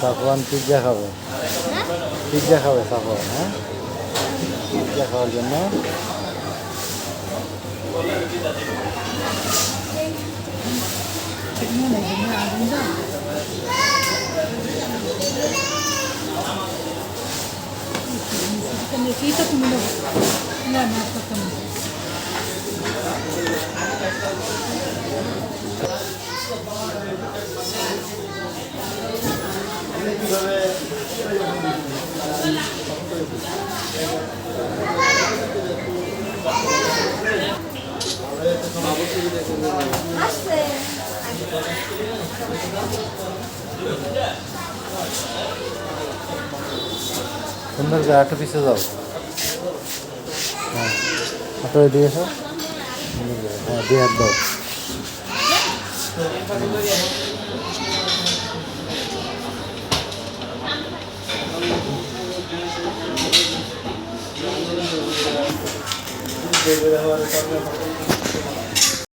Safwan pizza খাবে pizza খাবে সাফওয়ান হ্যাঁ পিৎজা খাওয়ার জন্য. No, no, no, no. সুন্দর করে একটা পিছিয়ে যাও। হ্যাঁ। দিয়ে এসো। হ্যাঁ দিয়ে দাও। দেবে হওয়ার কারণে